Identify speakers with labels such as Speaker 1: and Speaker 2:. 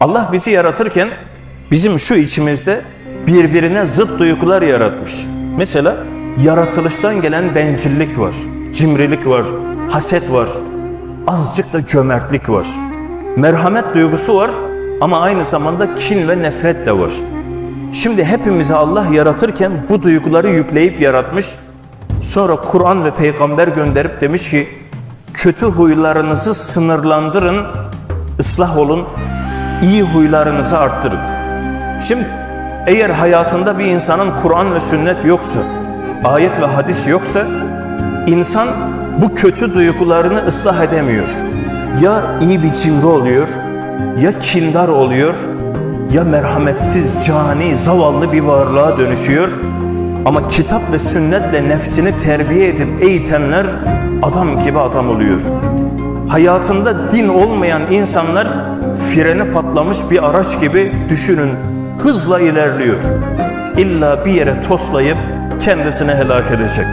Speaker 1: Allah bizi yaratırken bizim şu içimizde birbirine zıt duygular yaratmış. Mesela yaratılıştan gelen bencillik var, cimrilik var, haset var, azıcık da cömertlik var. Merhamet duygusu var ama aynı zamanda kin ve nefret de var. Şimdi hepimizi Allah yaratırken bu duyguları yükleyip yaratmış. Sonra Kur'an ve peygamber gönderip demiş ki kötü huylarınızı sınırlandırın, ıslah olun, iyi huylarınızı arttırın. Şimdi eğer hayatında bir insanın Kur'an ve sünnet yoksa, ayet ve hadis yoksa insan bu kötü duygularını ıslah edemiyor. Ya iyi bir cimri oluyor, ya kindar oluyor, ya merhametsiz, cani, zavallı bir varlığa dönüşüyor. Ama kitap ve sünnetle nefsini terbiye edip eğitenler adam gibi adam oluyor. Hayatında din olmayan insanlar freni patlamış bir araç gibi düşünün hızla ilerliyor. İlla bir yere toslayıp kendisini helak edecek.